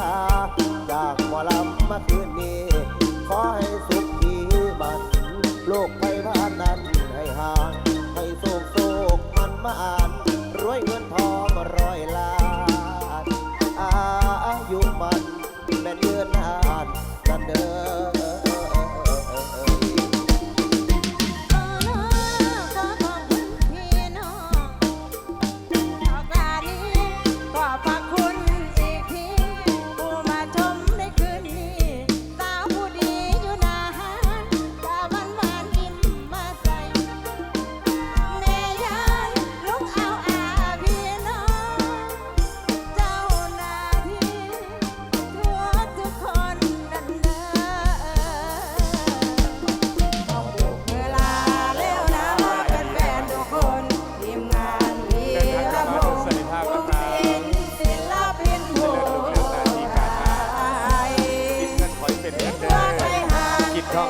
จากหมอลำมาคืนนี้ ขอให้สุขีมันโลกไปบ้านนั้นให้ห่างให้โศกโศกมันมาอ่านรวยเงินทองร้อยล้านอายุมันแม่นเดือนนานกันเดิน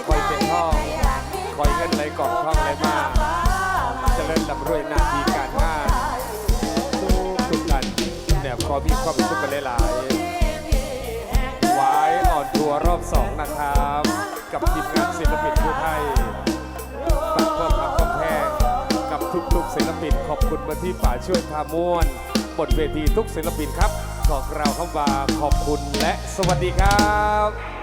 คอยเป็นทองคอยเงินไหลกล่องทองไหลมาเจริญร่ำรวยหน้าที่การงานทุกทุกกันเนี่ยขอมีความสุขกันหลายๆไว้อ่อนทัวร์รอบสองนะครับ กับทีมงานศิลปินผู้ไทยฝากความรักความแพงกับทุกๆศิลปินขอบคุณมาที่ป่าช่วยพาม่วนบนเวทีทุกศิลปินครับขอกล่าวคำว่าขอบคุณและสวัสดีครับ